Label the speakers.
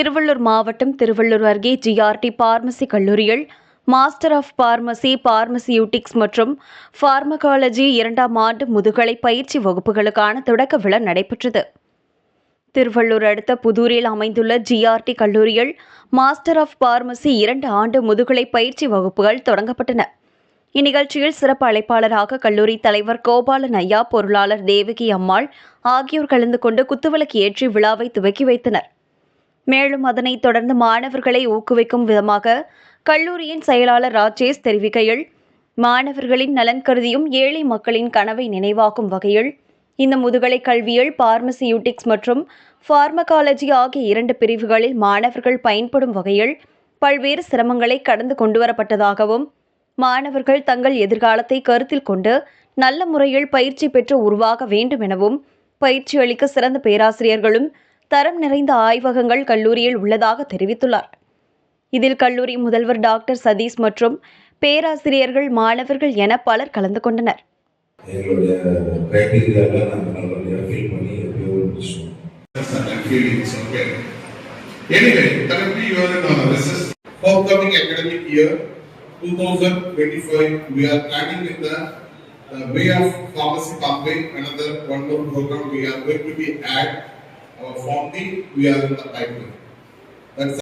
Speaker 1: திருவள்ளூர் மாவட்டம் திருவள்ளூர் அருகே GRT pharmacy கல்லூரியில் மாஸ்டர் ஆஃப் பார்மசி பார்மசியூட்டிக்ஸ் மற்றும் பார்மகாலஜி இரண்டாம் ஆண்டு முதுகலை பயிற்சி வகுப்புகளுக்கான தொடக்க விழா நடைபெற்றது. திருவள்ளூர் அடுத்த புதூரில் அமைந்துள்ள ஜிஆர்டி கல்லூரியில் மாஸ்டர் ஆஃப் பார்மசி இரண்டு ஆண்டு முதுகலை பயிற்சி வகுப்புகள் தொடங்கப்பட்டன. இந்நிகழ்ச்சியில் சிறப்பு அழைப்பாளராக கல்லூரி தலைவர் கோபாலன் ஐயா பொருளாளர் தேவகி அம்மாள் ஆகியோர் கலந்து கொண்டு குத்துவிளக்கு ஏற்றி விழாவை துவக்கி வைத்தனர். மேலும் அதனைத் தொடர்ந்து மாணவர்களை ஊக்குவிக்கும் விதமாக கல்லூரியின் செயலாளர் ராஜேஷ் தெரிவிக்கையில் மாணவர்களின் நலன் கருதியும் ஏழை மக்களின் கனவை நினைவாக்கும் வகையில் இந்த முதுகலை கல்வியில் பார்மசியூட்டிக்ஸ் மற்றும் பார்மகாலஜி ஆகிய இரண்டு பிரிவுகளில் மாணவர்கள் பயன்படும் வகையில் பல்வேறு சிரமங்களை கடந்து கொண்டுவரப்பட்டதாகவும் மாணவர்கள் தங்கள் எதிர்காலத்தை கருத்தில் கொண்டு நல்ல முறையில் பயிற்சி பெற்று உருவாக வேண்டும் எனவும் பயிற்சி அளிக்க சிறந்த பேராசிரியர்களும் தரம் நிறைந்த ஆய்வகங்கள் கல்லூரியில் உள்ளதாக தெரிவித்துள்ளார் இதில் கல்லூரி முதல்வர் டாக்டர் சதீஷ் மற்றும் பேராசிரியர்கள் மாணவர்கள் என பலர் கலந்து கொண்டனர்
Speaker 2: எங்களுடைய க்ரைட்டீரியாவில் நாங்கள் நல்லபடியாக ஃபீல் பண்ணி எப்படியோ முடிச்சோம்
Speaker 3: and feelings, okay. Anyway, currently you are in uh, recess. Forthcoming academic year, 2025, we are planning in the uh, way of pharmacy pathway, another one more program we are going to be add. Our formally, we are in the pipeline. That's